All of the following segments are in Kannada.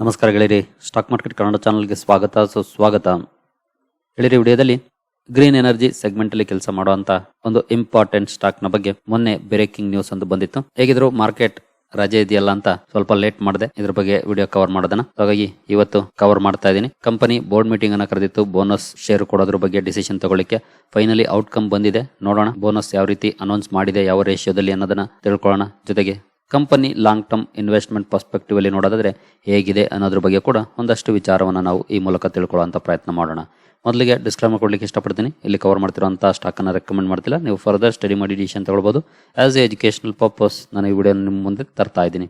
ನಮಸ್ಕಾರ ಗೆಳೆಯರಿ ಸ್ಟಾಕ್ ಮಾರ್ಕೆಟ್ ಕನ್ನಡ ಚಾನಲ್ಗೆ ಸ್ವಾಗತ, ಸುಸ್ವಾಗತ. ಗೆಳೆಯರಿ, ವಿಡಿಯೋದಲ್ಲಿ ಗ್ರೀನ್ ಎನರ್ಜಿ ಸೆಗ್ಮೆಂಟ್ ಅಲ್ಲಿ ಕೆಲಸ ಮಾಡುವಂತ ಒಂದು ಇಂಪಾರ್ಟೆಂಟ್ ಸ್ಟಾಕ್ನ ಬಗ್ಗೆ ಮೊನ್ನೆ ಬ್ರೇಕಿಂಗ್ ನ್ಯೂಸ್ ಅಂತ ಬಂದಿತ್ತು. ಹೇಗಿದ್ರು ಮಾರ್ಕೆಟ್ ರಜೆ ಇದೆಯಲ್ಲ ಅಂತ ಸ್ವಲ್ಪ ಲೇಟ್ ಮಾಡಿದೆ. ಇದ್ರ ಬಗ್ಗೆ ವಿಡಿಯೋ ಕವರ್ ಮಾಡೋದನ್ನ. ಹಾಗಾಗಿ ಇವತ್ತು ಕವರ್ ಮಾಡ್ತಾ ಇದ್ದೀನಿ. ಕಂಪನಿ ಬೋರ್ಡ್ ಮೀಟಿಂಗ್ ಅನ್ನ ಕರೆದಿತ್ತು. ಬೋನಸ್ ಶೇರ್ ಕೊಡೋದ್ರ ಬಗ್ಗೆ ಡಿಸಿಷನ್ ತಗೊಳ್ಳಿಕ್ಕೆ ಫೈನಲಿ ಔಟ್ಕಮ್ ಬಂದಿದೆ. ನೋಡೋಣ ಬೋನಸ್ ಯಾವ ರೀತಿ ಅನೌನ್ಸ್ ಮಾಡಿದೆ, ಯಾವ ರೇಷಿಯೋದಲ್ಲಿ ಅನ್ನೋದನ್ನ ತಿಳ್ಕೊಳ್ಳೋಣ. ಜೊತೆಗೆ company long term investment perspective ಅಲ್ಲಿ ನೋಡೋದಾದ್ರೆ ಹೇಗಿದೆ ಅನ್ನೋದ್ರ ಬಗ್ಗೆ ಕೂಡ ಒಂದಷ್ಟು ವಿಚಾರವನ್ನು ನಾವು ಈ ಮೂಲಕ ತಿಳ್ಕೊಳ್ಳುವಂತ ಪ್ರಯತ್ನ ಮಾಡೋಣ. ಮೊದಲಿಗೆ ಡಿಸ್ಕ್ಲೈಮರ್ ಕೊಡ್ಲಿಕ್ಕೆ ಇಷ್ಟಪಡ್ತೀನಿ. ಇಲ್ಲಿ ಕವರ್ ಮಾಡ್ತಿರೋಂಥ ಸ್ಟಾಕ್ ಅನ್ನು ರೆಕಮೆಂಡ್ ಮಾಡ್ತಿಲ್ಲ. ನೀವು ಫರ್ದರ್ ಸ್ಟಡಿ ಮಾಡಿ ಡಿಸಿಷನ್ ತಗೊಳ್ಬೋದು. ಆಸ್ ಎ ಎಜುಕೇಶನಲ್ ಪರ್ಪಸ್ ನಾನು ಈ ವಿಡಿಯೋ ನಿಮ್ಮ ಮುಂದೆ ತರ್ತಾ ಇದ್ದೀನಿ.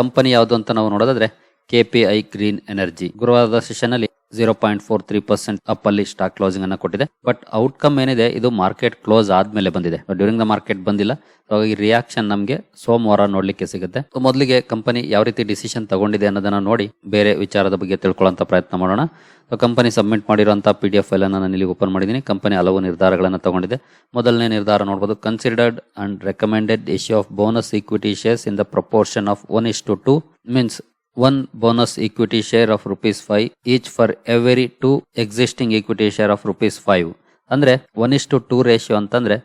ಕಂಪನಿ ಯಾವುದು ಅಂತ ನಾವು ನೋಡೋದಾದ್ರೆ K P I green energy ಗುರುವಾರದ session ಅಲ್ಲಿ zero point four three percent up ಅಲ್ಲಿ ಸ್ಟಾಕ್ ಕ್ಲೋಸಿಂಗ್ ಅನ್ನ ಕೊಟ್ಟಿದೆ. ಬಟ್ ಔಟ್ಕಮ್ ಏನಿದೆ, ಇದು ಮಾರ್ಕೆಟ್ ಕ್ಲೋಸ್ ಆದ್ಮೇಲೆ ಬಂದಿದೆ. ಡ್ಯೂರಿಂಗ್ ದ ಮಾರ್ಕೆಟ್ ಬಂದಿಲ್ಲ. ಹಾಗಾಗಿ ರಿಯಾಕ್ಷನ್ ನಮಗೆ ಸೋಮವಾರ ನೋಡ್ಲಿಕ್ಕೆ ಸಿಗುತ್ತೆ. ಮೊದಲಿಗೆ ಕಂಪನಿ ಯಾವ ರೀತಿ ಡಿಸಿಷನ್ ತಗೊಂಡಿದೆ ಅನ್ನೋದನ್ನ ನೋಡಿ ಬೇರೆ ವಿಚಾರದ ಬಗ್ಗೆ ತಿಳ್ಕೊಳ್ಳೋಂಥ ಪ್ರಯತ್ನ ಮಾಡೋಣ. ಕಂಪನಿ ಸಬ್ಮಿಟ್ ಮಾಡಿರುವಂತಹ ಪಿ ಡಿ ಎಫ್ ಫೈಲ್ ನಾನು ಇಲ್ಲಿ ಓಪನ್ ಮಾಡಿದ್ದೀನಿ. ಕಂಪನಿ ಹಲವು ನಿರ್ಧಾರಗಳನ್ನು ತಗೊಂಡಿದೆ. ಮೊದಲನೇ ನಿರ್ಧಾರ ನೋಡಬಹುದು considered and recommended issue of bonus equity shares in the proportion of one is to two means one bonus equity share of rupees five each for every two existing equity share of rupees five ಅಂದ್ರೆ ಒನ್ ಇಷ್ಟು ಟೂ ರೇಷಿಯೋ ಅಂತಂದ್ರೆ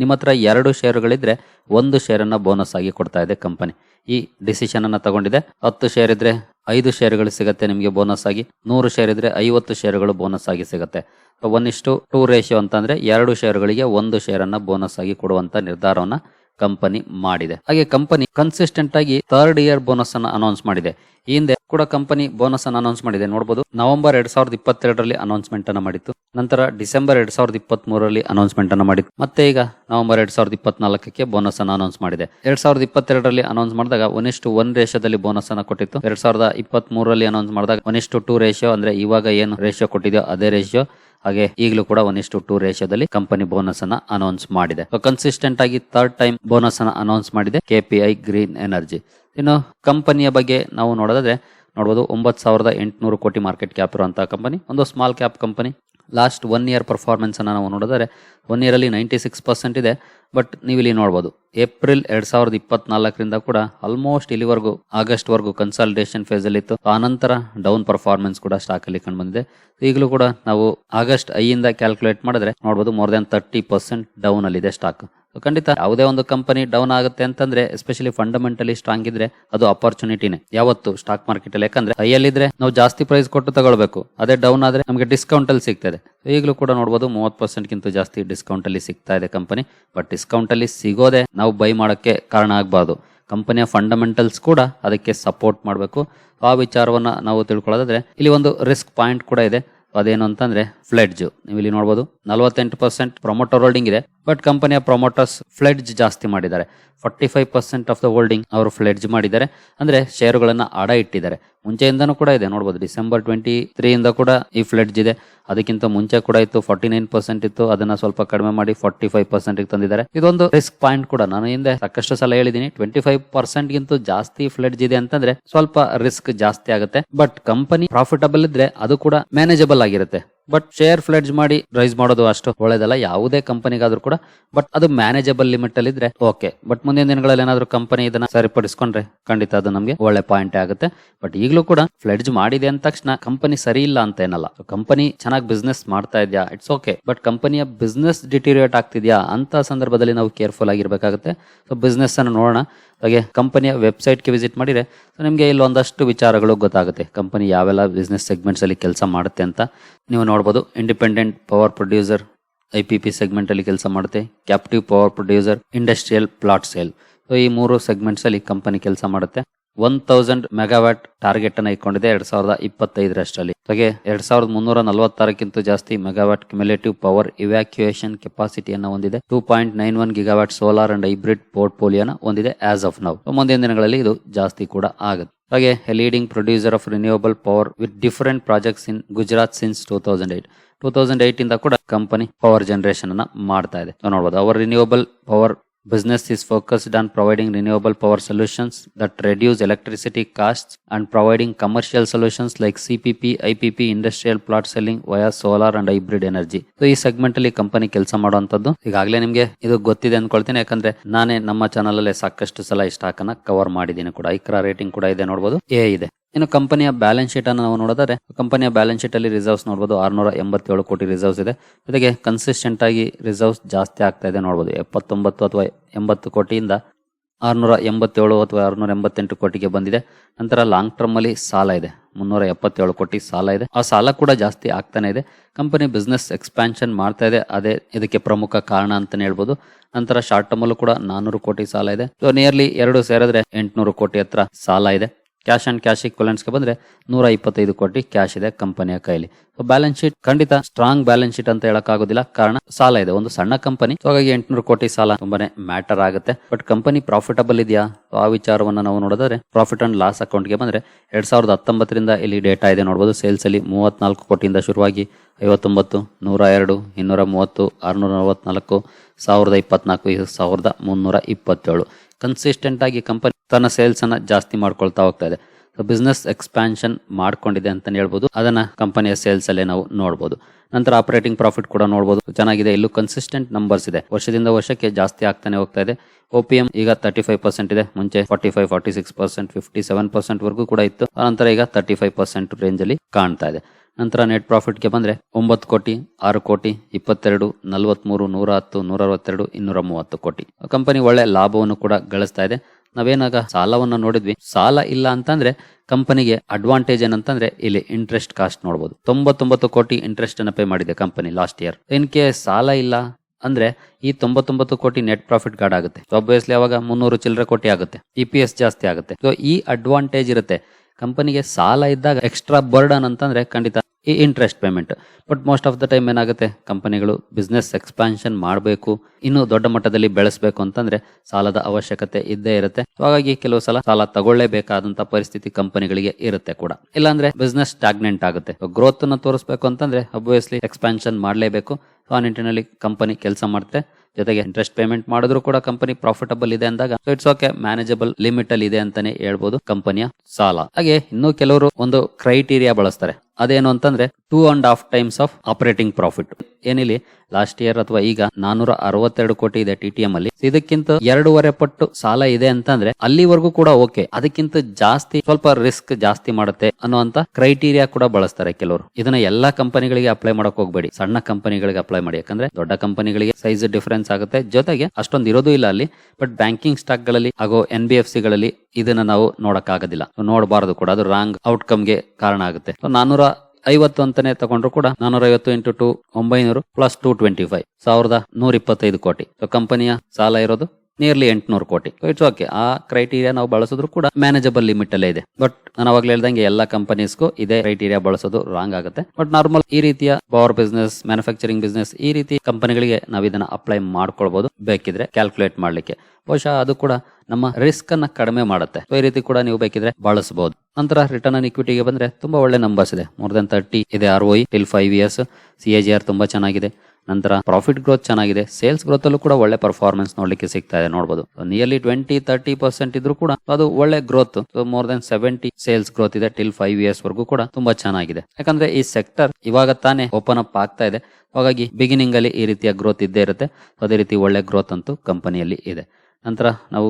ನಿಮ್ಮ ಹತ್ರ ಎರಡು ಶೇರುಗಳಿದ್ರೆ ಒಂದು ಶೇರನ್ನ ಬೋನಸ್ ಆಗಿ ಕೊಡ್ತಾ ಇದೆ ಕಂಪನಿ ಈ ಡಿಸಿಷನ್ ಅನ್ನ ತಗೊಂಡಿದೆ. ಹತ್ತು ಶೇರ್ ಇದ್ರೆ ಐದು ಶೇರುಗಳು ಸಿಗುತ್ತೆ ನಿಮಗೆ ಬೋನಸ್ ಆಗಿ. ನೂರು ಶೇರ್ ಇದ್ರೆ ಐವತ್ತು ಶೇರುಗಳು ಬೋನಸ್ ಆಗಿ ಸಿಗುತ್ತೆ. ಒನ್ ಇಷ್ಟು ಟೂ ರೇಷಿಯೋ ಅಂತಂದ್ರೆ ಎರಡು ಶೇರುಗಳಿಗೆ ಒಂದು ಶೇರನ್ನ ಬೋನಸ್ ಆಗಿ ಕೊಡುವಂತ ನಿರ್ಧಾರವನ್ನ ಕಂಪನಿ ಮಾಡಿದೆ. ಹಾಗೆ ಕಂಪನಿ ಕನ್ಸಿಸ್ಟೆಂಟ್ ಆಗಿ ಥರ್ಡ್ ಇಯರ್ ಬೋನಸ್ ಅನ್ನ ಅನೌನ್ಸ್ ಮಾಡಿದೆ. ಈ ಹಿಂದೆ ಕೂಡ ಕಂಪನಿ ಬೋನಸ್ ಅನ್ನು ಅನೌನ್ಸ್ ಮಾಡಿದೆ. ನೋಡಬಹುದು ನವೆಂಬರ್ ಎರಡ್ ಸಾವಿರದ ಇಪ್ಪತ್ತೆರಡರಲ್ಲಿ ಅನೌನ್ಸ್ಮೆಂಟ್ ಅನ್ನು ಮಾಡಿತ್ತು. ನಂತರ ಡಿಸೆಂಬರ್ ಎರಡ್ ಸಾವಿರದ ಇಪ್ಪತ್ತ್ ಮೂರರಲ್ಲಿ ಅನೌನ್ಸ್ಮೆಂಟ್ ಅನ್ನು ಮಾಡಿತ್ತು. ಮತ್ತೆ ಈಗ ನವೆಂಬರ್ ಎರಡ್ ಸಾವಿರದ ಇಪ್ಪತ್ನಾಲ್ಕಕ್ಕೆ ಬೋನಸ್ ಅನ್ನು ಅನೌನ್ಸ್ ಮಾಡಿದೆ. ಎರಡ್ ಸಾವಿರದ ಇಪ್ಪತ್ತೆರಡರಲ್ಲಿ ಅನೌನ್ಸ್ ಮಾಡಿದಾಗ ಒನಿಷ್ಟು ಒನ್ ರೇಷದಲ್ಲಿ ಬೋನಸ್ ಅನ್ನ ಕೊಟ್ಟಿತ್ತು. ಎರಡ್ ಸಾವಿರದ ಇಪ್ಪತ್ತ್ ಮೂರರಲ್ಲಿ ಅನೌನ್ಸ್ ಮಾಡಿದಾಗ ಒನಿಷ್ಟು ಟೂ ರೇಷಿಯೋ ಅಂದ್ರೆ ಇವಾಗ ಏನು ರೇಷಿಯೋ ಕೊಟ್ಟಿದೆಯೋ ಅದೇ ರೇಷಿಯೋ ಹಾಗೆ ಈಗಲೂ ಕೂಡ ಒನ್ ಇಷ್ಟು ಟೂ ರೇಷಿಯೋದಲ್ಲಿ ಕಂಪನಿ ಬೋನಸ್ ಅನ್ನ ಅನೌನ್ಸ್ ಮಾಡಿದೆ. ಕನ್ಸಿಸ್ಟೆಂಟ್ ಆಗಿ ಥರ್ಡ್ ಟೈಮ್ ಬೋನಸ್ ಅನ್ನ ಅನೌನ್ಸ್ ಮಾಡಿದೆ ಕೆಪಿಐ ಗ್ರೀನ್ ಎನರ್ಜಿ ಇನ್ನು ಕಂಪನಿಯ ಬಗ್ಗೆ ನಾವು ನೋಡೋದಾದ್ರೆ ನೋಡಬಹುದು ಒಂಬತ್ತು ಸಾವಿರದ ಎಂಟುನೂರು ಕೋಟಿ ಮಾರ್ಕೆಟ್ ಕ್ಯಾಪ್ ಇರುವಂತಹ ಕಂಪನಿ ಒಂದು small cap company last one year ಪರ್ಫಾರ್ಮೆನ್ಸನ್ನು ನಾವು ನೋಡಿದರೆ ಒನ್ ಇಯರಲ್ಲಿ ನೈಂಟಿ ಸಿಕ್ಸ್ ಪರ್ಸೆಂಟ್ ಇದೆ. ಬಟ್ ನೀವು ಇಲ್ಲಿ ನೋಡ್ಬೋದು ಏಪ್ರಿಲ್ ಎರಡು ಸಾವಿರದ ಇಪ್ಪತ್ನಾಲ್ಕರಿಂದ ಕೂಡ ಆಲ್ಮೋಸ್ಟ್ ಇಲ್ಲಿವರೆಗೂ ಆಗಸ್ಟ್ ವರೆಗೂ ಕನ್ಸಲ್ಟೇಷನ್ ಫೇಸಲ್ಲಿತ್ತು ಆನಂತರ ಡೌನ್ ಪರ್ಫಾರ್ಮೆನ್ಸ್ ಕೂಡ ಸ್ಟಾಕ್ ಅಲ್ಲಿ ಕಂಡು ಬಂದಿದೆ ಈಗಲೂ ಕೂಡ ನಾವು ಆಗಸ್ಟ್ ಐಯಿಂದ ಕ್ಯಾಲ್ಕುಲೇಟ್ ಮಾಡಿದ್ರೆ ನೋಡಬಹುದು more than thirty percent down ಅಲ್ಲಿ ಇದೆ ಸ್ಟಾಕ್ ಖಂಡಿತ ಯಾವುದೇ ಒಂದು ಕಂಪನಿ ಡೌನ್ ಆಗುತ್ತೆ ಅಂತಂದ್ರೆ ಎಸ್ಪೆಷಲಿ ಫಂಡಮೆಂಟಲಿ ಸ್ಟ್ರಾಂಗ್ ಇದ್ರೆ ಅದು ಅಪರ್ಚುನಿಟಿನೇ ಯಾವತ್ತು ಸ್ಟಾಕ್ ಮಾರ್ಕೆಟ್ ಅಲ್ಲಿ ಯಾಕಂದ್ರೆ ಕೈಯಲ್ಲಿದ್ರೆ ನಾವು ಜಾಸ್ತಿ ಪ್ರೈಸ್ ಕೊಟ್ಟು ತಗೊಳ್ಬೇಕು. ಅದೇ ಡೌನ್ ಆದ್ರೆ ನಮಗೆ ಡಿಸ್ಕೌಂಟ್ ಅಲ್ಲಿ ಸಿಗ್ತದೆ. ಈಗಲೂ ಕೂಡ ನೋಡಬಹುದು ಮೂವತ್ತು ಪರ್ಸೆಂಟ್ ಗಿಂತ ಜಾಸ್ತಿ ಡಿಸ್ಕೌಂಟ್ ಅಲ್ಲಿ ಸಿಗ್ತಾ ಇದೆ ಕಂಪನಿ ಬಟ್ ಡಿಸ್ಕೌಂಟ್ ಅಲ್ಲಿ ಸಿಗೋದೆ ನಾವು ಬೈ ಮಾಡಕ್ಕೆ ಕಾರಣ ಆಗಬಾರ್ದು. ಕಂಪನಿಯ ಫಂಡಮೆಂಟಲ್ಸ್ ಕೂಡ ಅದಕ್ಕೆ ಸಪೋರ್ಟ್ ಮಾಡಬೇಕು. ಆ ವಿಚಾರವನ್ನ ನಾವು ತಿಳ್ಕೊಳ್ಳೋದಾದ್ರೆ, ಇಲ್ಲಿ ಒಂದು ರಿಸ್ಕ್ ಪಾಯಿಂಟ್ ಕೂಡ ಇದೆ. ಅದೇನು ಅಂತಂದ್ರೆ ಫ್ಲೆಡ್ಜ್ ನೀವು ಇಲ್ಲಿ ನೋಡಬಹುದು ನಲವತ್ತೆಂಟು ಪರ್ಸೆಂಟ್ ಪ್ರೊಮೋಟರ್ ಹೋಲ್ಡಿಂಗ್ ಇದೆ ಬಟ್ ಕಂಪನಿಯ ಪ್ರೊಮೋಟರ್ಸ್ ಫ್ಲೆಡ್ಜ್ ಜಾಸ್ತಿ ಮಾಡಿದ್ದಾರೆ. Forty five percent of the holding ಅವರು ಫ್ಲೆಡ್ಜ್ ಮಾಡಿದ್ದಾರೆ. ಅಂದ್ರೆ ಶೇರುಗಳನ್ನ ಅಡ ಇಟ್ಟಿದ್ದಾರೆ. ಮುಂಚೆಯಿಂದನೂ ಕೂಡ ಇದೆ. ನೋಡ್ಬೋದು, ಡಿಸೆಂಬರ್ ಟ್ವೆಂಟಿ ತ್ರೀ ಇಂದ ಕೂಡ ಈ ಫ್ಲಡ್ಜ್ ಇದೆ. ಅದಕ್ಕಿಂತ ಮುಂಚೆ ಕೂಡ ಇತ್ತು, ಫಾರ್ಟಿ ನೈನ್ ಪರ್ಸೆಂಟ್ ಇತ್ತು. ಅದನ್ನ ಸ್ವಲ್ಪ ಕಡಿಮೆ ಮಾಡಿ ಫಾರ್ಟಿ ಫೈವ್ ಪರ್ಸೆಂಟ್ ತಂದಿದ್ದಾರೆ. ಇದೊಂದು ರಿಸ್ಕ್ ಪಾಯಿಂಟ್ ಕೂಡ. ನಾನು ಹಿಂದೆ ಸಾಕಷ್ಟು ಸಲ ಹೇಳಿದೀನಿ ಟ್ವೆಂಟಿ ಫೈವ್ ಪರ್ಸೆಂಟ್ ಗಿಂತ ಜಾಸ್ತಿ ಫ್ಲಡ್ಜ್ ಇದೆ ಅಂತಂದ್ರೆ ಸ್ವಲ್ಪ ರಿಸ್ಕ್ ಜಾಸ್ತಿ ಆಗುತ್ತೆ. ಬಟ್ ಕಂಪನಿ ಪ್ರಾಫಿಟಬಲ್ ಇದ್ರೆ ಅದು ಕೂಡ ಮ್ಯಾನೇಜಬಲ್ ಆಗಿರುತ್ತೆ. ಬಟ್ ಶೇರ್ ಫ್ಲೆಡ್ಜ್ ಮಾಡಿ ರೈಸ್ ಮಾಡೋದು ಅಷ್ಟು ಒಳ್ಳೇದಲ್ಲ. ಯಾವುದೇ ಕಂಪನಿಗಾದ್ರೂ ಕೂಡ ಬಟ್ ಅದು ಮ್ಯಾನೇಜಬಲ್ ಲಿಮಿಟ್ ಅಲ್ಲಿ ಇದ್ರೆ ಓಕೆ ಬಟ್ ಮುಂದಿನ ದಿನಗಳಲ್ಲಿ ಏನಾದ್ರು ಕಂಪನಿ ಇದನ್ನ ಸರಿಪಡಿಸ್ಕೊಂಡ್ರೆ ಖಂಡಿತ ಅದು ನಮಗೆ ಒಳ್ಳೆ ಪಾಯಿಂಟ್ ಆಗುತ್ತೆ. ಬಟ್ ಈಗಲೂ ಕೂಡ ಫ್ಲೆಡ್ಜ್ ಮಾಡಿದೆ ಅಂದ ತಕ್ಷಣ ಕಂಪನಿ ಸರಿ ಇಲ್ಲ ಅಂತ ಏನಲ್ಲ. ಕಂಪನಿ ಚೆನ್ನಾಗಿ ಬಿಸ್ನೆಸ್ ಮಾಡ್ತಾ ಇದೆಯಾ? ಇಟ್ಸ್ ಓಕೆ ಬಟ್ ಕಂಪನಿಯ ಬಿಸ್ನೆಸ್ ಡಿಟೀರಿಯೇಟ್ ಆಗ್ತಿದ್ಯಾ? ಅಂತ ಸಂದರ್ಭದಲ್ಲಿ ನಾವು ಕೇರ್ಫುಲ್ ಆಗಿರ್ಬೇಕಾಗುತ್ತೆ. ಸೊ ಬಿಸ್ನೆಸ್ ಅನ್ನು ನೋಡೋಣ. ಹಾಗೆ ಕಂಪನಿಯ ವೆಬ್ಸೈಟ್ಗೆ ವಿಸಿಟ್ ಮಾಡಿದರೆ ಸೊ ನಿಮಗೆ ಇಲ್ಲಿ ಒಂದಷ್ಟು ವಿಚಾರಗಳು ಗೊತ್ತಾಗುತ್ತೆ. ಕಂಪನಿ ಯಾವೆಲ್ಲ ಬಿಸ್ನೆಸ್ ಸೆಗ್ಮೆಂಟ್ಸಲ್ಲಿ ಕೆಲಸ ಮಾಡುತ್ತೆ ಅಂತ. ನೀವು ನೋಡ್ಬೋದು independent power producer I P P ಸೆಗ್ಮೆಂಟಲ್ಲಿ ಕೆಲಸ ಮಾಡುತ್ತೆ. Captive power producer industrial plot sale so ಈ ಮೂರು ಸೆಗ್ಮೆಂಟ್ಸಲ್ಲಿ ಕಂಪನಿ ಕೆಲಸ ಮಾಡುತ್ತೆ. ಒನ್ ತೌಸಂಡ್ ಮೆಗಾವ್ಯಾಟ್ ಟಾರ್ಗೆಟ್ ಅನ್ನು ಇಟ್ಕೊಂಡಿದೆ ಎರಡ್ ಸಾವಿರದ ಇಪ್ಪತ್ತೈದರಷ್ಟರಲ್ಲಿ. ಹಾಗೆ ಎರಡ್ ಸಾವಿರದ ಮುನ್ನೂರ ನಲವತ್ತಾರಕ್ಕಿಂತ ಜಾಸ್ತಿ ಮೆಗಾವ್ಯಾಟ್ ಕ್ಯುಮುಲೇಟಿವ್ ಪವರ್ ಇವ್ಯಾಕ್ಯುಯೇಷನ್ ಕೆಪಾಸಿಟಿಯನ್ನು ಹೊಂದಿದೆ. Two point nine one gigawatt solar and hybrid ಪೋರ್ಟ್ಫೋಲಿಯೋನ ಹೊಂದಿದೆ ಆಸ್ ಆಫ್ ನೌ ಮುಂದಿನ ದಿನಗಳಲ್ಲಿ ಇದು ಜಾಸ್ತಿ ಕೂಡ ಆಗುತ್ತೆ. ಹಾಗೆ leading producer of renewable power with different projects in Gujarat since two thousand eight two thousand eight ಇಂದ ಕೂಡ ಕಂಪನಿ ಪವರ್ ಜನರೇಷನ್ ಅನ್ನ ಮಾಡ್ತಾ ಇದೆ. ನೋಡಬಹುದು our renewable power business is focused on providing renewable power solutions that reduce electricity costs and providing commercial solutions like CPP, IPP, industrial plot selling via solar and hybrid energy. So ಈ ಸೆಗ್ಮೆಂಟ್ ಅಲ್ಲಿ ಕಂಪನಿ ಕೆಲಸ ಮಾಡುವಂತದ್ದು ಈಗಾಗಲೇ ನಿಮಗೆ ಇದು ಗೊತ್ತಿದೆ ಅನ್ಕೊಳ್ತೀನಿ ಯಾಕಂದ್ರೆ ನಾನೇ ನಮ್ಮ ಚಾನಲ್ ಅಲ್ಲಿ ಸಾಕಷ್ಟು ಸಲ ಇಷ್ಟ ಹಾಕನ್ನ ಕವರ್ ಮಾಡಿದ್ದೀನಿ ಕೂಡ ಐಕ್ರಾ ರೇಟಿಂಗ್ ಕೂಡ ಇದೆ ನೋಡಬಹುದು ಎ ಇದೆ ಇನ್ನು ಕಂಪನಿಯ ಬ್ಯಾಲೆನ್ಸ್ ಶೀಟ್ ಅನ್ನು ನಾವು ನೋಡೋದಾದ್ರೆ ಕಂಪನಿಯ ಬ್ಯಾಲೆನ್ಸ್ ಶೀಟ್ ಅಲ್ಲಿ ರಿಸರ್ವ್ಸ್ ನೋಡಬಹುದು ಆರ್ನೂರ ಎಂಬತ್ತೇಳು ಕೋಟಿ ರಿಸರ್ವ್ಸ್ ಇದೆ. ಜೊತೆಗೆ ಕನ್ಸಿಸ್ಟೆಂಟ್ ಆಗಿ ರಿಸರ್ವ್ಸ್ ಜಾಸ್ತಿ ಆಗ್ತಾ ಇದೆ ನೋಡಬಹುದು ಎಪ್ಪತ್ತೊಂಬತ್ತು ಅಥವಾ ಎಂಬತ್ತು ಕೋಟಿಯಿಂದ ಆರ್ನೂರ ಎಂಬತ್ತೇಳು ಅಥವಾ ಆರ್ನೂರ ಎಂಬತ್ತೆಂಟು ಕೋಟಿಗೆ ಬಂದಿದೆ. ನಂತರ ಲಾಂಗ್ ಟರ್ಮ್ ಅಲ್ಲಿ ಸಾಲ ಇದೆ. ಮುನ್ನೂರ ಎಪ್ಪತ್ತೇಳು ಕೋಟಿ ಸಾಲ ಇದೆ. ಆ ಸಾಲ ಕೂಡ ಜಾಸ್ತಿ ಆಗ್ತಾನೆ ಇದೆ. ಕಂಪನಿ ಬಿಸ್ನೆಸ್ ಎಕ್ಸ್ಪ್ಯಾನ್ಷನ್ ಮಾಡ್ತಾ ಇದೆ. ಅದೇ ಇದಕ್ಕೆ ಪ್ರಮುಖ ಕಾರಣ ಅಂತಾನೆ ಹೇಳ್ಬೋದು. ನಂತರ ಶಾರ್ಟ್ ಟರ್ಮ್ ಅಲ್ಲೂ ಕೂಡ ನಾನೂರು ಕೋಟಿ ಸಾಲ ಇದೆ. ಸೊ ನಿಯರ್ಲಿ ಎರಡು ಸೇರಿದ್ರೆ ಎಂಟುನೂರು ಕೋಟಿ ಹತ್ರ ಸಾಲ ಇದೆ. ಕ್ಯಾಶ್ ಆ್ಯಂಡ್ ಕ್ಯಾಶ್ಗೆ ಬಂದರೆ ನೂರ ಇಪ್ಪತ್ತೈದು ಕೋಟಿ ಕ್ಯಾಶ್ ಇದೆ ಕಂಪನಿಯ ಕೈಲಿ. ಸೊ ಬ್ಯಾಲೆನ್ಸ್ ಶೀಟ್ ಖಂಡಿತ ಸ್ಟ್ರಾಂಗ್ ಬ್ಯಾಲೆನ್ಸ್ ಶೀಟ್ ಅಂತ ಹೇಳಕ್ಕಾಗೋದಿಲ್ಲ. ಕಾರಣ, ಸಾಲ ಇದೆ. ಒಂದು ಸಣ್ಣ ಕಂಪನಿ ಹಾಗಾಗಿ ಎಂಟುನೂರು ಕೋಟಿ ಸಾಲ ತುಂಬಾನೇ ಮ್ಯಾಟರ್ ಆಗುತ್ತೆ. ಬಟ್ ಕಂಪನಿ ಪ್ರಾಫಿಟಬಲ್ ಇದೆಯಾ? ಆ ವಿಚಾರವನ್ನ ನಾವು ನೋಡಿದ್ರೆ ಪ್ರಾಫಿಟ್ ಅಂಡ್ ಲಾಸ್ ಅಕೌಂಟ್ಗೆ ಬಂದರೆ ಎರಡ್ ಸಾವಿರದ ಹತ್ತೊಂಬತ್ತರಿಂದ ಇಲ್ಲಿ ಡೇಟಾ ಇದೆ ನೋಡ್ಬೋದು. ಸೇಲ್ಸ್ ಅಲ್ಲಿ ಮೂವತ್ನಾಲ್ಕು ಕೋಟಿಯಿಂದ ಶುರುವಾಗಿ ಐವತ್ತೊಂಬತ್ತು ನೂರ ಎರಡು ಇನ್ನೂರ ಮೂವತ್ತು ಆರುನೂರ ನಲವತ್ನಾಲ್ಕು ಸಾವಿರದ ಇಪ್ಪತ್ನಾಲ್ಕು ಸಾವಿರದ ಮುನ್ನೂರ ಇಪ್ಪತ್ತೇಳು. ಕನ್ಸಿಸ್ಟೆಂಟ್ ಆಗಿ ಕಂಪನಿ ತನ್ನ ಸೇಲ್ಸ್ ಅನ್ನ ಜಾಸ್ತಿ ಮಾಡ್ಕೊಳ್ತಾ ಹೋಗ್ತಾ ಇದೆ. ಸೊ ಬಿಸ್ನೆಸ್ ಎಕ್ಸ್ಪ್ಯಾನ್ಷನ್ ಮಾಡ್ಕೊಂಡಿದೆ ಅಂತ ಹೇಳ್ಬೋದು. ಅದನ್ನ ಕಂಪನಿಯ ಸೇಲ್ಸ್ ಅಲ್ಲೇ ನಾವು ನೋಡಬಹುದು ನಂತರ ಆಪರೇಟಿಂಗ್ ಪ್ರಾಫಿಟ್ ಕೂಡ ನೋಡಬಹುದು ಚೆನ್ನಾಗಿದೆ. ಇಲ್ಲೂ ಕನ್ಸಿಸ್ಟೆಂಟ್ ನಂಬರ್ಸ್ ಇದೆ. ವರ್ಷದಿಂದ ವರ್ಷಕ್ಕೆ ಜಾಸ್ತಿ ಆಗ್ತಾನೆ ಹೋಗ್ತಾ ಇದೆ. ಓಪಿಎಂ ಈಗ ತರ್ಟಿ ಫೈವ್ ಪರ್ಸೆಂಟ್ ಇದೆ. ಮುಂಚೆ forty five forty six percent fifty seven percent ವರೆಗೂ ಕೂಡ ಇತ್ತು. ನಂತರ ಈಗ ತರ್ಟಿ ಫೈವ್ ಪರ್ಸೆಂಟ್ ರೇಂಜ್ ಅಲ್ಲಿ ಕಾಣ್ತಾ ಇದೆ. ನಂತರ ನೆಟ್ ಪ್ರಾಫಿಟ್ಗೆ ಬಂದರೆ ಒಂಬತ್ತು ಕೋಟಿ, ಆರು ಕೋಟಿ, ಇಪ್ಪತ್ತೆರಡು, ನಲವತ್ಮೂರು ನೂರ ಹತ್ತು ನೂರ ಅರವತ್ತೆರಡು ಇನ್ನೂರ ಮೂವತ್ತು ಕೋಟಿ ಕಂಪನಿ ಒಳ್ಳೆ ಲಾಭವನ್ನು ಕೂಡ ಗಳಿಸ್ತಾ ಇದೆ. ನಾವೇನಾಗ ಸಾಲವನ್ನು ನೋಡಿದ್ವಿ. ಸಾಲ ಇಲ್ಲ ಅಂತಂದ್ರೆ ಕಂಪನಿಗೆ ಅಡ್ವಾಂಟೇಜ್ ಏನಂತಂದ್ರೆ ಇಲ್ಲಿ ಇಂಟ್ರೆಸ್ಟ್ ಕಾಸ್ಟ್ ನೋಡಬಹುದು ತೊಂಬತ್ತೊಂಬತ್ತು ಕೋಟಿ ಇಂಟ್ರೆಸ್ಟ್ ಅನ್ನ ಪೇ ಮಾಡಿದೆ company last year in case ಸಾಲ ಇಲ್ಲ ಅಂದ್ರೆ ಈ ತೊಂಬತ್ತೊಂಬತ್ತು ಕೋಟಿ ನೆಟ್ ಪ್ರಾಫಿಟ್ ಗಾರ್ಡ್ ಆಗುತ್ತೆ. ಆಬ್ವಿಯಸ್ಲಿ ಅವಾಗ ಮುನ್ನೂರು ಚಿಲ್ಲರೆ ಕೋಟಿ ಆಗುತ್ತೆ. ಇ ಪಿ ಎಸ್ ಜಾಸ್ತಿ ಆಗುತ್ತೆ. ಸೊ ಈ ಅಡ್ವಾಂಟೇಜ್ ಇರುತ್ತೆ. ಕಂಪನಿಗೆ ಸಾಲ ಇದ್ದಾಗ ಎಕ್ಸ್ಟ್ರಾ ಬರ್ಡನ್ ಅಂತಂದ್ರೆ ಖಂಡಿತ ಈ interest payment but most of the time ಏನಾಗುತ್ತೆ? ಕಂಪನಿಗಳು ಬಿಸ್ನೆಸ್ ಎಕ್ಸ್ಪಾನ್ಷನ್ ಮಾಡಬೇಕು, ಇನ್ನೂ ದೊಡ್ಡ ಮಟ್ಟದಲ್ಲಿ ಬೆಳೆಸಬೇಕು ಅಂತಂದ್ರೆ ಸಾಲದ ಅವಶ್ಯಕತೆ ಇದ್ದೇ ಇರುತ್ತೆ. ಹಾಗಾಗಿ ಕೆಲವು ಸಲ ಸಾಲ ತಗೊಳ್ಳೇಬೇಕಾದಂತ ಪರಿಸ್ಥಿತಿ ಕಂಪನಿಗಳಿಗೆ ಇರುತ್ತೆ ಕೂಡ. ಇಲ್ಲಾಂದ್ರೆ ಬಿಸ್ನೆಸ್ ಸ್ಟಾಗ್ನೆಂಟ್ ಆಗುತ್ತೆ. ಗ್ರೋತ್ ಅನ್ನು ತೋರಿಸಬೇಕು ಅಂತಂದ್ರೆ ಅಬ್ವಿಯಸ್ಲಿ ಎಕ್ಸ್ಪಾನ್ಷನ್ ಮಾಡಲೇಬೇಕು. ಆ ನಿಟ್ಟಿನಲ್ಲಿ ಕಂಪನಿ ಕೆಲಸ ಮಾಡುತ್ತೆ ಜೊತೆಗೆ ಇಂಟ್ರೆಸ್ಟ್ ಪೇಮೆಂಟ್ ಮಾಡಿದ್ರು ಕೂಡ ಕಂಪನಿ ಪ್ರಾಫಿಟಬಲ್ ಇದೆ ಅಂದಾಗ ಇಟ್ಸ್ ಓಕೆ ಮ್ಯಾನೇಜಬಲ್ ಲಿಮಿಟ್ ಅಲ್ಲಿ ಇದೆ ಅಂತಾನೆ ಹೇಳ್ಬೋದು ಕಂಪನಿಯ ಸಾಲ. ಹಾಗೆ ಇನ್ನು ಕೆಲವರು ಒಂದು ಕ್ರೈಟೀರಿಯಾ ಬಳಸ್ತಾರೆ. ಅದೇನು ಅಂತಂದ್ರೆ two and half times of operating profit ಏನಿಲ್ಲಿ last year ಅಥವಾ ಈಗ ನಾನೂರ ಅರವತ್ತೆರಡು ಕೋಟಿ ಇದೆ ಟಿ ಟಿ ಎಂ ಅಲ್ಲಿ. ಇದಕ್ಕಿಂತ ಎರಡೂವರೆ ಪಟ್ಟು ಸಾಲ ಇದೆ ಅಂತಂದ್ರೆ ಅಲ್ಲಿವರೆಗೂ ಕೂಡ ಓಕೆ ಅದಕ್ಕಿಂತ ಜಾಸ್ತಿ, ಸ್ವಲ್ಪ ರಿಸ್ಕ್ ಜಾಸ್ತಿ ಮಾಡುತ್ತೆ ಅನ್ನುವಂತ ಕ್ರೈಟೀರಿಯಾ ಕೂಡ ಬಳಸ್ತಾರೆ ಕೆಲವರು. ಇದನ್ನ ಎಲ್ಲಾ ಕಂಪನಿಗಳಿಗೆ ಅಪ್ಲೈ ಮಾಡಕ್ ಹೋಗ್ಬೇಡಿ. ಸಣ್ಣ ಕಂಪನಿಗಳಿಗೆ ಅಪ್ಲೈ ಮಾಡಿ. ಯಾಕಂದ್ರೆ ದೊಡ್ಡ ಕಂಪನಿಗಳಿಗೆ ಸೈಜ್ ಡಿಫರೆನ್ಸ್ ಆಗುತ್ತೆ. ಜೊತೆಗೆ ಅಷ್ಟೊಂದು ಇರೋದು ಇಲ್ಲ ಅಲ್ಲಿ ಬಟ್ ಬ್ಯಾಂಕಿಂಗ್ ಸ್ಟಾಕ್ಗಳಲ್ಲಿ ಹಾಗೂ ಎನ್ ಬಿ ಎಫ್ ಸಿಗಳಲ್ಲಿ ಇದನ್ನ ನಾವು ನೋಡಕ್ ಆಗೋದಿಲ್ಲ ನೋಡಬಾರದು ಕೂಡ, ಅದು ರಾಂಗ್ ಔಟ್ಕಮ್ಗೆ ಕಾರಣ ಆಗುತ್ತೆ. ನಾನೂರ ಐವತ್ತು ಅಂತಾನೆ ತಗೊಂಡ್ರು ಕೂಡ ನಾನೂರ ಐವತ್ತು ಇಂಟು ಟು ಒಂಬೈನೂರು ಪ್ಲಸ್ ಟೂ ಟ್ವೆಂಟಿ ಫೈವ್ ಸಾವಿರದ ನೂರ ಇಪ್ಪತ್ತೈದು ಕೋಟಿ ಸೊ ಕಂಪನಿಯ ಸಾಲ ಇರೋದು ನಿಯರ್ಲಿ ಎಂಟುನೂರು ಕೋಟಿ. ಇಟ್ಸ್ ಓಕೆ ಆ ಕ್ರೈಟೀರಿಯಾ ನಾವು ಬಳಸಿದ್ರು ಕೂಡ ಮ್ಯಾನೇಜಬಲ್ ಲಿಮಿಟ್ ಅಲ್ಲೇ ಇದೆ. ಬಟ್ ನಾನು ಅವಾಗಲೇ ಹೇಳ್ದಂಗೆ ಎಲ್ಲ ಕಂಪನೀಸ್ಗೂ ಇದೇ ಕ್ರೈಟೀರಿಯಾ ಬಳಸೋದು ರಾಂಗ್ ಆಗುತ್ತೆ. ಬಟ್ ನಾರ್ಮಲ್ ಈ ರೀತಿಯ ಪವರ್ ಬಿಸ್ನೆಸ್ ಮ್ಯಾನುಫ್ಯಾಕ್ಚರಿಂಗ್ ಬಿಸ್ನೆಸ್ ಈ ರೀತಿ ಕಂಪನಿಗಳಿಗೆ ನಾವು ಇದನ್ನ ಅಪ್ಲೈ ಮಾಡ್ಕೊಳ್ಬಹುದು ಬೇಕಿದ್ರೆ ಕ್ಯಾಲ್ಕುಲೇಟ್ ಮಾಡ್ಲಿಕ್ಕೆ. ಬಹುಶಃ ಅದು ಕೂಡ ನಮ್ಮ ರಿಸ್ಕ್ ಅನ್ನ ಕಡಿಮೆ ಮಾಡುತ್ತೆ. ಈ ರೀತಿ ಕೂಡ ನೀವು ಬೇಕಿದ್ರೆ ಬಳಸಬಹುದು ನಂತರ ರಿಟರ್ನ್ ಆನ್ ಇಕ್ವಿಟಿಗೆ ಬಂದ್ರೆ ತುಂಬಾ ಒಳ್ಳೆ ನಂಬರ್ಸ್ ಇದೆ. ಮೋರ್ ದನ್ ತರ್ಟಿ ಇದೆ R O till five years C A G R ತುಂಬಾ ಚೆನ್ನಾಗಿದೆ. ನಂತರ ಪ್ರಾಫಿಟ್ ಗ್ರೋತ್ ಚೆನ್ನಾಗಿದೆ. ಸೇಲ್ಸ್ ಗ್ರೋತ್ ಅಲ್ಲೂ ಕೂಡ ಒಳ್ಳೆ ಪರ್ಫಾರ್ಮೆನ್ಸ್ ನೋಡ್ಲಿಕ್ಕೆ ಸಿಗ್ತಾ ಇದೆ. ನೋಡಬಹುದು ನಿಯರ್ಲಿ ಟ್ವೆಂಟಿ ತರ್ಟಿ ಪರ್ಸೆಂಟ್ ಇದ್ರು ಕೂಡ ಅದು ಒಳ್ಳೆ growth more than seventy sales growth ಇದೆ ಟಿಲ್ ಫೈವ್ ಇಯರ್ಸ್ ವರೆಗೂ ಕೂಡ ತುಂಬಾ ಚೆನ್ನಾಗಿದೆ. ಯಾಕಂದ್ರೆ ಈ ಸೆಕ್ಟರ್ ಇವಾಗ ತಾನೇ ಓಪನ್ ಅಪ್ ಆಗ್ತಾ ಇದೆ. ಹಾಗಾಗಿ ಬಿಗಿನಿಂಗ್ ಅಲ್ಲಿ ಈ ರೀತಿಯ ಗ್ರೋತ್ ಇದ್ದೇ ಇರುತ್ತೆ. ಅದೇ ರೀತಿ ಒಳ್ಳೆ ಗ್ರೋತ್ ಅಂತೂ ಕಂಪನಿಯಲ್ಲಿ ಇದೆ. ನಂತರ ನಾವು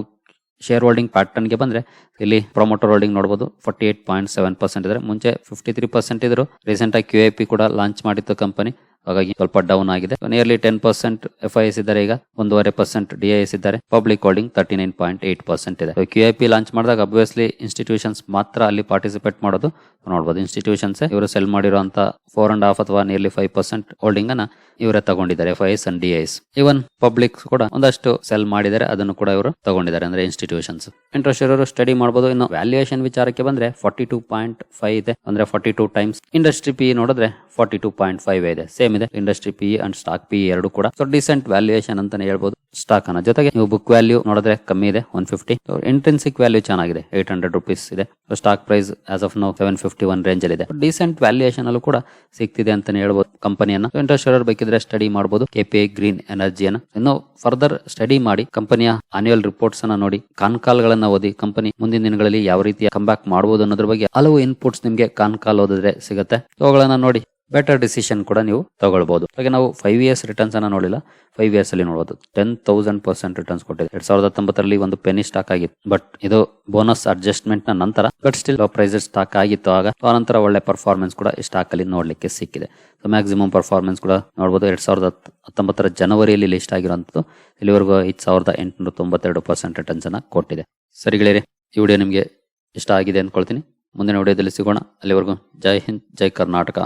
ಶೇರ್ ಹೋಲ್ಡಿಂಗ್ ಪ್ಯಾಟರ್ನ್ಗೆ ಬಂದ್ರೆ ಇಲ್ಲಿ ಪ್ರೊಮೋಟರ್ ಹೋಲ್ಡಿಂಗ್ ನೋಡಬಹುದು forty eight point seven percent ಇದ್ರೆ. ಮುಂಚೆ ಫಿಫ್ಟಿ ತ್ರೀ ಪರ್ಸೆಂಟ್ ಇದ್ರು. ರೀಸೆಂಟ್ ಆಗಿ ಕ್ಯೂ ಐ ಪಿ ಕೂಡ ಲಾಂಚ್ ಮಾಡಿತ್ತು ಕಂಪನಿ ಹಾಗಾಗಿ ಸ್ವಲ್ಪ ಡೌನ್ ಆಗಿದೆ. Nearly ten percent F I S ಇದ್ದಾರೆ ಈಗ. ಒಂದೂವರೆ ಪರ್ಸೆಂಟ್ ಡಿ ಐ ಎಸ್ ಇದ್ದಾರೆ. Public holding thirty nine point eight percent ಇದೆ ಕ್ಯೂ ಐ ಪಿ ಲಾಂಚ್ ಮಾಡಿದಾಗ ಅಬ್ವಿಯಸ್ಲಿ ಇನ್ಸ್ಟಿಟ್ಯೂಷನ್ಸ್ ಮಾತ್ರ ಅಲ್ಲಿ ಪಾರ್ಟಿಸಿಪೇಟ್ ಮಾಡೋದು. ನೋಡಬಹುದು ಇನ್ಸ್ಟಿಟ್ಯೂಷನ್ಸ್ ಇವರು ಸೆಲ್ ಮಾಡಿರುವಂತಹ ಫೋರ್ ಅಂಡ್ ಹಾಫ್ ಅಥವಾ ನಿಯರ್ಲಿ ಫೈವ್ ಪರ್ಸೆಂಟ್ ಹೋಲ್ಡಿಂಗ್ ಅನ್ನ ಇವರೇ ತಗೊಂಡಿದ್ದಾರೆ F I S and D Is even public ಕೂಡ ಒಂದಷ್ಟು ಸೆಲ್ ಮಾಡಿದ್ದಾರೆ, ಅದನ್ನು ಕೂಡ ಇವರು ತಗೊಂಡಿದ್ದಾರೆ ಅಂದ್ರೆ ಇನ್ಸ್ಟಿಟ್ಯೂಷನ್ಸ್ ಇಂಟ್ರೆಸ್ಟ್ ಇರೋರು ಸ್ಟಡಿ ಮಾಡಬಹುದು ಇನ್ನು ವ್ಯಾಲ್ಯೂಯೇಷನ್ ವಿಚಾರಕ್ಕೆ ಬಂದ್ರೆ ಫಾರ್ಟಿ ಟೂ ಪಾಯಿಂಟ್ ಫೈವ್ ಇದೆ. ಅಂದ್ರೆ forty two times industry P ನೋಡಿದ್ರೆ ಫಾರ್ಟಿ ಟೂ ಪಾಯಿಂಟ್ ಫೈವ್ ಇದೆ. ಸೇಮ್ ಇದೆ. Industry P and stock P ಎರಡು ಕೂಡ. ಸೊ ಡಿಸೆಂಟ್ ವ್ಯಾಲ್ಯೂಯೇಷನ್ ಅಂತಾನೆ ಹೇಳ್ಬೋದು ಸ್ಟಾಕ್ ಅನ್ನ. ಜೊತೆಗೆ ನೀವು ಬುಕ್ ವ್ಯಾಲ್ಯೂ ನೋಡಿದ್ರೆ ಕಮ್ಮಿ ಇದೆ ಒನ್ ಫಿಫ್ಟಿ ಇಂಟೆನ್ಸಿಕ್ ವ್ಯಾಲ್ಯೂ ಚೆನ್ನಾಗಿದೆ ಏಟ್ ಹಂಡ್ರೆಡ್ ರುಪೀಸ್ ಇದೆ. Stock price as of now seven fifty one range ಅಲ್ಲಿ ಇದೆ. ಡಿಸೆಂಟ್ ವ್ಯಾಲ್ಯೂಯೇಷನ್ ಅಲ್ಲೂ ಕೂಡ ಸಿಗ್ತಿದೆ ಅಂತಾನೆ ಹೇಳ್ಬೋದು ಕಂಪನಿಯನ್ನ. ಇಂಟ್ರೆಸ್ಟ್ ಇರೋರು ಬೇಕಿದ್ರೆ ಸ್ಟಡಿ ಮಾಡಬಹುದು ಕೆಪಿಐ ಗ್ರೀನ್ ಎನರ್ಜಿಯನ್ನ ಇನ್ನು ಫರ್ದರ್ ಸ್ಟಡಿ ಮಾಡಿ ಕಂಪನಿಯ ಆನ್ಯುವಲ್ ರಿಪೋರ್ಟ್ಸ್ ಅನ್ನ ನೋಡಿ. ಕಾನ್ಕಾಲ್ಗಳನ್ನ ಓದಿ ಕಂಪನಿ ಮುಂದಿನ ದಿನಗಳಲ್ಲಿ ಯಾವ ರೀತಿಯ ಕಂಬ್ಯಾಕ್ ಮಾಡಬಹುದು ಅನ್ನೋದ್ರ ಬಗ್ಗೆ ಹಲವು ಇನ್ಪುಟ್ಸ್ ನಿಮ್ಗೆ ಕಾನ್ಕಾಲ್ ಓದಿದ್ರೆ ಸಿಗುತ್ತೆ. ಅವುಗಳನ್ನ ನೋಡಿ. ಬೆಟರ್ ಡಿಸಿಷನ್ ಕೂಡ ನೀವು ತಗೊಳ್ಬಹುದು ಹಾಗೆ ನಾವು ಫೈವ್ ಇಯರ್ಸ್ ರಿಟರ್ನ್ಸ್ ಅನ್ನ ನೋಡಿಲ್ಲ. ಫೈವ್ ಇಯರ್ಸ್ ಅಲ್ಲಿ ನೋಡಬಹುದು ಟೆನ್ ತೌಸಂಡ್ ಪರ್ಸೆಂಟ್ ರಿಟರ್ನ್ಸ್ ಕೊಟ್ಟಿದೆ. ಎರಡ್ ಸಾವಿರದ ಹತ್ತೊಂಬತ್ತರಲ್ಲಿ ಒಂದು ಪೆನಿ ಸ್ಟಾಕ್ ಆಗಿತ್ತು. ಬಟ್ ಇದು ಬೋನಸ್ ಅಡ್ಜಸ್ಟ್ಮೆಂಟ್ನ ನಂತರ ಬಟ್ ಸ್ಟಿಲ್ ಪ್ರೈಸ್ ಸ್ಟಾಕ್ ಆಗಿತ್ತು ಆಗ ಆನಂತರ ನಂತರ ಒಳ್ಳೆ ಪರ್ಫಾರ್ಮೆನ್ಸ್ ಕೂಡ ಈ ಸ್ಟಾಕ್ ಅಲ್ಲಿ ನೋಡ್ಲಿಕ್ಕೆ ಸಿಕ್ಕಿದೆ. ಸೊ ಮ್ಯಾಕ್ಸಿಮಮ್ ಪರ್ಫಾರ್ಮೆನ್ಸ್ ಕೂಡ ನೋಡಬಹುದು ಎರಡ್ ಸಾವಿರದ ಹತ್ತೊಂಬತ್ತರ ಜನವರಿಯಲ್ಲಿ ಲಿಸ್ಟ್ ಆಗಿರುವಂತದ್ದು, ಇಲ್ಲಿವರೆಗೂ ಐದು ಸಾವಿರದ ಎಂಟುನೂರ ತೊಂಬತ್ತೆರಡು ಪರ್ಸೆಂಟ್ ರಿಟರ್ನ್ಸ್ ಅನ್ನ ಕೊಟ್ಟಿದೆ. ಸರಿ ಗೆಳೆಯರೆ, ಈ ವಿಡಿಯೋ ನಿಮಗೆ ಇಷ್ಟ ಆಗಿದೆ ಅಂದ್ಕೊಳ್ತೀನಿ. ಮುಂದಿನ ವಿಡಿಯೋದಲ್ಲಿ ಸಿಗೋಣ. ಅಲ್ಲಿವರೆಗೂ ಜೈ ಹಿಂದ್, ಜೈ ಕರ್ನಾಟಕ.